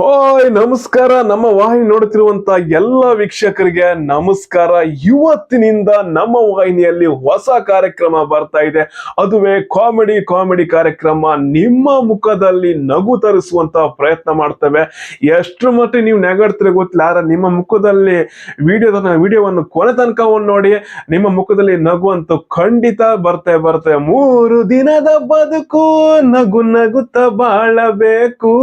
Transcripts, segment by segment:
ಹೋಯ್, ನಮಸ್ಕಾರ. ನಮ್ಮ ವಾಹಿನಿ ನೋಡುತ್ತಿರುವಂತ ಎಲ್ಲ ವೀಕ್ಷಕರಿಗೆ ನಮಸ್ಕಾರ. ಇವತ್ತಿನಿಂದ ನಮ್ಮ ವಾಹಿನಿಯಲ್ಲಿ ಹೊಸ ಕಾರ್ಯಕ್ರಮ ಬರ್ತಾ ಇದೆ. ಅದುವೇ ಕಾಮಿಡಿ ಕಾಮಿಡಿ ಕಾರ್ಯಕ್ರಮ ನಿಮ್ಮ ಮುಖದಲ್ಲಿ ನಗು ತರಿಸುವಂತ ಪ್ರಯತ್ನ ಮಾಡ್ತೇವೆ. ಎಷ್ಟು ಮಟ್ಟಿಗೆ ನೀವು ನೆಗಡ್ತೀರ ಗೊತ್ತಿಲ್ಲ, ಆದ್ರೆ ನಿಮ್ಮ ಮುಖದಲ್ಲಿ ವಿಡಿಯೋದ ವಿಡಿಯೋವನ್ನು ಕೊನೆ ತನಕ ನೋಡಿ, ನಿಮ್ಮ ಮುಖದಲ್ಲಿ ನಗು ಅಂತೂ ಖಂಡಿತ ಬರ್ತೇ, ಬರ್ತೆ, ಮೂರು ದಿನದ ಬದುಕು ನಗು ನಗುತ್ತ ಬಾಳಬೇಕು.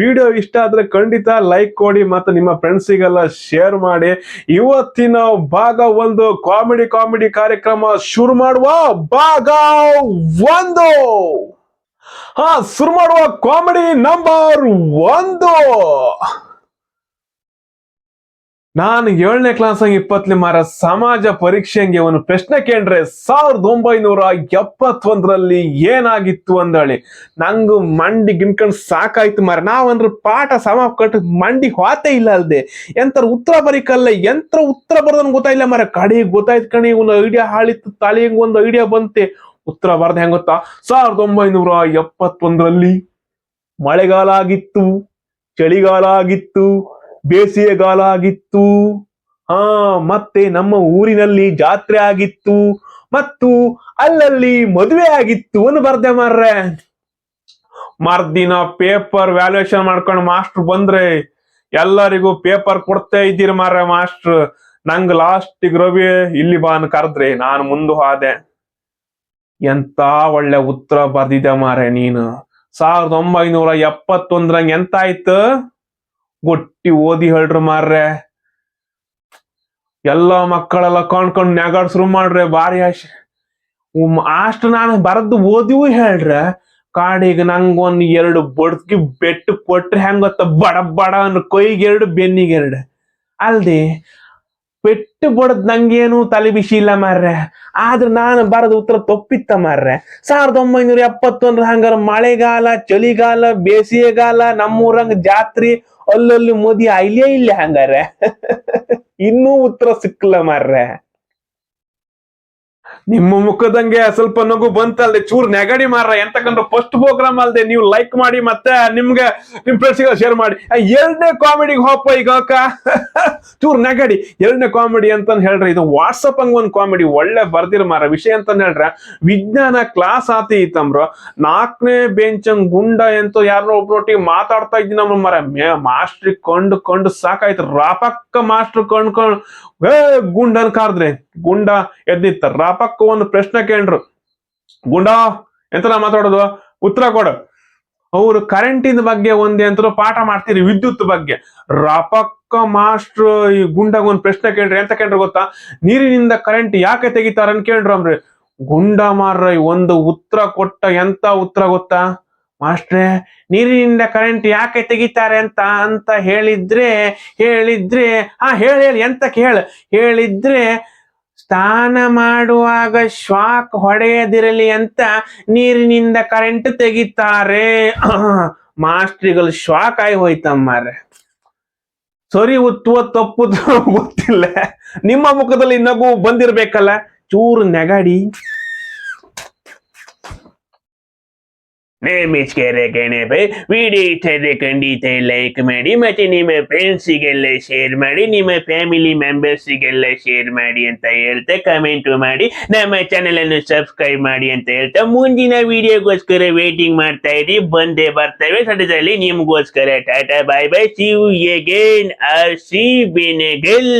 ವಿಡಿಯೋ ಇಷ್ಟ ಆದ್ರೆ ಖಂಡಿತ ಲೈಕ್ ಕೊಡಿ ಮತ್ತೆ ನಿಮ್ಮ ಫ್ರೆಂಡ್ಸಿಗೆಲ್ಲ ಶೇರ್ ಮಾಡಿ. ಇವತ್ತಿನ ಭಾಗ ಒಂದು ಕಾಮಿಡಿ ಕಾಮಿಡಿ ಕಾರ್ಯಕ್ರಮ ಶುರು ಮಾಡುವ ಭಾಗ ಒಂದು. ಹಾ, ಶುರು ಮಾಡುವ ಕಾಮಿಡಿ ನಂಬರ್ ಒಂದು. ನಾನು ಏಳನೇ ಕ್ಲಾಸ್ ಇಪ್ಪತ್ತನೇ ಮಾರ ಸಮಾಜ ಪರೀಕ್ಷೆಗೆ ಒಂದು ಪ್ರಶ್ನೆ ಕೇಳ್ರೆ ಸಾವಿರದ ಒಂಬೈನೂರ ಎಪ್ಪತ್ತೊಂದರಲ್ಲಿ ಏನಾಗಿತ್ತು ಅಂದಳಿ ನಂಗು ಮಂಡಿ ಗಿನ್ಕಂಡ್ ಸಾಕಾಯ್ತು ಮಾರ ನಾವಂದ್ರ ಪಾಠ ಸಮ ಕಟ್ಟು ಮಂಡಿ ಹೋತೆ ಇಲ್ಲ ಅಲ್ದೆ. ಎಂತರ ಉತ್ತರ ಬರೀಕಲ್ಲ, ಎಂತರ ಉತ್ತರ ಬರ್ದನ್ ಗೊತ್ತಾಯಿಲ್ಲ ಮಾರ ಕಡೆಗೆ ಗೊತ್ತಾಯ್ತು ಕಣಿ ಒಂದು ಐಡಿಯಾ ಹಾಳಿತ್ತು ತಾಳಿಗೆ ಒಂದು ಐಡಿಯಾ ಬಂತೆ. ಉತ್ತರ ಬರ್ದ ಹೆಂಗ ಗೊತ್ತಾ? ಸಾವಿರದ ಒಂಬೈನೂರ ಎಪ್ಪತ್ತೊಂದರಲ್ಲಿ ಮಳೆಗಾಲ ಆಗಿತ್ತು, ಚಳಿಗಾಲ ಆಗಿತ್ತು ಬೇಸಿಗೆಗಾಲ ಆಗಿತ್ತು. ಹಾ, ಮತ್ತೆ ನಮ್ಮ ಊರಿನಲ್ಲಿ ಜಾತ್ರೆ ಆಗಿತ್ತು. ಮತ್ತು ಅಲ್ಲಲ್ಲಿ ಮದುವೆ ಆಗಿತ್ತು ಅನ್ನು ಬರ್ದೆ ಮಾರ್ರೆ. ಮರ್ದಿನ ಪೇಪರ್ ವ್ಯಾಲ್ಯೂಯೇಷನ್ ಮಾಡ್ಕೊಂಡು ಮಾಸ್ಟರ್ ಬಂದ್ರೆ ಎಲ್ಲರಿಗೂ ಪೇಪರ್ ಕೊಡ್ತಾ ಇದ್ದೀರಿ ಮಾರ್ರೆ ಮಾಸ್ಟರ್. ನಂಗ್ ಲಾಸ್ಟ್ ರವಿ, ಇಲ್ಲಿ ಬಾ ಅನ್ ಕರೆದ್ರೆ, ನಾನು ಮುಂದೆ ಹೋದೆ. ಎಂತ ಒಳ್ಳೆ ಉತ್ತರ ಬರ್ದಿದೆ ಮಾರೆ ನೀನು. ಸಾವಿರದ ಒಂಬೈನೂರ ಎಪ್ಪತ್ತೊಂದ್ರಂಗ್ ಎಂತ ಆಯ್ತು ಗೊಟ್ಟಿ ಓದಿ ಹೇಳ್ರಿ ಮಾರ್ರೆ. ಎಲ್ಲ ಮಕ್ಕಳೆಲ್ಲ ಕೊಂಡ್ಕೊಂಡ್ ನೆಗಾಡ್ ಮಾಡ್ರೆ ಬಾರಿ ಆಶೆ. ಅಷ್ಟು ನಾನು ಬರದ್ದು ಓದಿವು ಹೇಳ್ರೆ. ಕಾಡಿಗೆ ನಂಗೊಂದು ಎರಡು ಬಡ್ಕಿ ಬೆಟ್ಟು ಕೊಟ್ರೆ ಹೆಂಗ್ ಗೊತ್ತ? ಬಡ ಬಡ ಅನ್ ಕೊಯ್ಗೆ ಎರಡು ಬೆನ್ನಿಗೆ ಎರಡು. ಅಲ್ದೆ ಪೆಟ್ಟು ಬಡದ್ ನಂಗೇನು ತಲೆ ಬಿಸಿ ಇಲ್ಲ ಮಾರ್ರೆ. ಆದ್ರೆ ನಾನು ಬರದ ಉತ್ತರ ತಪ್ಪಿತ್ತ ಮಾರ್ರೆ. ಸಾವಿರದ ಒಂಬೈನೂರ ಎಪ್ಪತ್ತೊಂದ್ರ ಹಂಗಾರ ಮಳೆಗಾಲ, ಚಳಿಗಾಲ, ಬೇಸಿಗೆಗಾಲ, ನಮ್ಮೂರಂಗ ಜಾತ್ರಿ, ಅಲ್ಲಲ್ಲಿ ಮೋದಿ ಆಯ್ಲೇ ಇಲ್ಲ ಹಂಗಾರೆ. ಇನ್ನೂ ಉತ್ತರ ಸಿಕ್ಕಲ್ಲ ಮಾರ್ರೆ. ನಿಮ್ಮ ಮುಖದಂಗೆ ಸ್ವಲ್ಪ ನಗು ಬಂತಲ್ದೆ, ಚೂರ್ ನೆಗಡಿ ಮಾರ್ರ. ಎಂತಕಂದ್ರೆ ಫಸ್ಟ್ ಪ್ರೋಗ್ರಾಮ್ ಅಲ್ದೆ ನೀವು ಲೈಕ್ ಮಾಡಿ ಮತ್ತೆ ನಿಮ್ಗೆ, ನಿಮ್ ಫ್ರೆಂಡ್ಸ್ಗೆ ಶೇರ್ ಮಾಡಿ. ಎರಡನೇ ಕಾಮಿಡಿಗೆ ಹೋಪ ಈಗ ಚೂರ್ ನಗಡಿ. ಎರಡನೇ ಕಾಮಿಡಿ ಅಂತ ಹೇಳ್ರೆ, ಇದು ವಾಟ್ಸಪ್ ಹಂಗ ಒಂದ್ ಕಾಮಿಡಿ ಒಳ್ಳೆ ಬರ್ದಿರ ಮಾರ ವಿಷಯ ಅಂತ ಹೇಳ್ರ, ವಿಜ್ಞಾನ ಕ್ಲಾಸ್ ಆತಿ ಇತ್ತಂಬ್ರ ನಾಲ್ಕನೇ ಬೆಂಚ್ ಗುಂಡ ಎಂತ ಯಾರೋ ಒಬ್ರೊಟ್ಟಿಗೆ ಮಾತಾಡ್ತಾ ಇದ್ದೀನಿ ನಮ್ಮ ಮರ ಮಾಸ್ಟ್ರಿ ಕಂಡು ಕೊಂಡು ಸಾಕಾಯ್ತು. ರಾಪಕ್ಕ ಮಾಸ್ಟರ್ ಕೊಂಡ್ ಏ ಗುಂಡನ್ ಕಾರ್ದ್ರೆ ಗುಂಡ ಎದ್ದಿತ್ತ. ರಾಪಕ್ಕ ಒಂದು ಪ್ರಶ್ನೆ ಕೇಳ್ರು. ಗುಂಡ, ಎಂತ ಮಾತಾಡೋದು? ಉತ್ತರ ಕೊಡು. ಅವ್ರು ಕರೆಂಟಿನ ಬಗ್ಗೆ ಒಂದೇ ಅಂತ ಪಾಠ ಮಾಡ್ತೀರಿ, ವಿದ್ಯುತ್ ಬಗ್ಗೆ. ರಾಪಕ್ಕ ಮಾಸ್ಟ್ರು ಈ ಗುಂಡಾಗ ಒಂದ್ ಪ್ರಶ್ನೆ ಕೇಳ್ರಿ ಎಂತ ಕೇಳ್ರಿ ಗೊತ್ತಾ? ನೀರಿನಿಂದ ಕರೆಂಟ್ ಯಾಕೆ ತೆಗಿತಾರ ಅಂತ ಕೇಳ್ರಿ ಅಂದ್ರೆ ಗುಂಡ ಮಾರ್ರ, ಒಂದು ಉತ್ತರ ಕೊಟ್ಟ ಎಂತ ಉತ್ತರ ಗೊತ್ತಾ? ಮಾಸ್ಟ್ರೆ ನೀರಿನಿಂದ ಕರೆಂಟ್ ಯಾಕೆ ತೆಗಿತಾರೆ ಅಂತ ಅಂತ ಹೇಳಿದ್ರೆ ಹೇಳಿದ್ರೆ ಆ ಹೇಳಿ ಹೇಳಿ, ಎಂತ ಕೇಳ? ಹೇಳಿದ್ರೆ, ಸ್ನಾನ ಮಾಡುವಾಗ ಶ್ವಾಕ್ ಹೊಡೆಯದಿರಲಿ ಅಂತ ನೀರಿನಿಂದ ಕರೆಂಟ್ ತೆಗಿತಾರೆ. ಮಾಸ್ಟ್ರಿಗಳು ಶ್ವಾಕ್ ಆಗಿ ಹೋಯ್ತಮ್ಮಾರೆ ಸರಿ ಉತ್ತುವ ತಪ್ಪು ಗೊತ್ತಿಲ್ಲ. ನಿಮ್ಮ ಮುಖದಲ್ಲಿ ನಗು ಬಂದಿರ್ಬೇಕಲ್ಲ. ಚೂರು ನೆಗಡಿ. ನೇಮಿಸ್ಕೆರೆ ಕೆಣೆಪೆ ವಿಡಿಯೋ ಇಷ್ಟ ಇದ್ರೆ ಖಂಡಿತ ಲೈಕ್ ಮಾಡಿ ಮತ್ತೆ ನಿಮ್ಮ ಫ್ರೆಂಡ್ಸಿಗೆಲ್ಲ ಶೇರ್ ಮಾಡಿ, ನಿಮ್ಮ ಫ್ಯಾಮಿಲಿ ಮೆಂಬರ್ಸಿಗೆಲ್ಲ ಶೇರ್ ಮಾಡಿ ಅಂತ ಹೇಳ್ತಾ ಕಮೆಂಟು ಮಾಡಿ, ನಮ್ಮ ಚಾನೆಲ್ ಅನ್ನು ಸಬ್ಸ್ಕ್ರೈಬ್ ಮಾಡಿ ಅಂತ ಹೇಳ್ತಾ. ಮುಂದಿನ ವಿಡಿಯೋಗೋಸ್ಕರ ವೇಟಿಂಗ್ ಮಾಡ್ತಾ ಇರಿ, ಬಂದೇ ಬರ್ತೇವೆ ಸದ್ಯದಲ್ಲಿ ನಿಮ್ಗೋಸ್ಕರ tata bye bye see you again R C Benegal